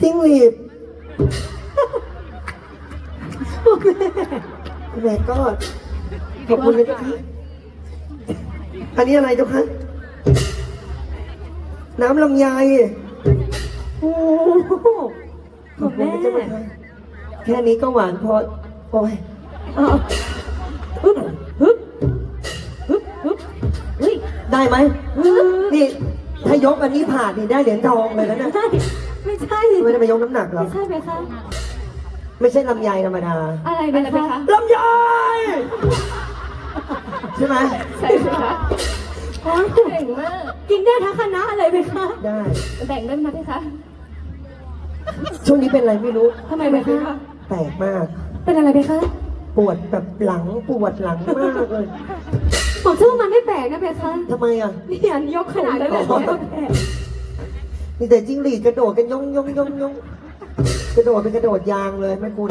จิ้งหรีดแม่ก็ขอบคุณนะเจ้าค่ะอันนี้อะไรเจ้าค่ะน้ำลำไยโอ้โหขขออบบคุคุณณนะเจ้าแม่ค่ะแค่นี้ก็หวานพอโอ้ยเอาฮึบฮึบฮึบฮึบเฮ้ย ได้ไหมฮึบนี่ถ้ายกอันนี้ผ่านนี่ได้เหรียญทองเลยนะไม่เนี่ยไม่ ใช่ไม่ได้ไปยกน้ำหนักหรอ ไม่ใช่ไหมคะ ไม่ใช่ลำไยธรรมดา อะไรไหมคะลำไยใช่ไหมใช่ไหมคะโอ้ยเก่งมากกินได้ทั้งคณะอะไรไหมคะได้ แบ่งได้ไหมพี่คะช่วงนี้เป็นอะไรไม่รู้ทำไมไหมคะแปลกมาก เป็นอะไรไหมคะปวดแบบหลังปวดหลังมากเลยผมเชื่อว่ามันไม่แปลกนะเพคะทำไมอะนี่อันยกขนาดนั้นเลยไม่แปลก มีแต่จิ้งหรีดกระโดดกันยงยงยงยงกระโดดเป็นกระโดดยางเลยแม่คุณ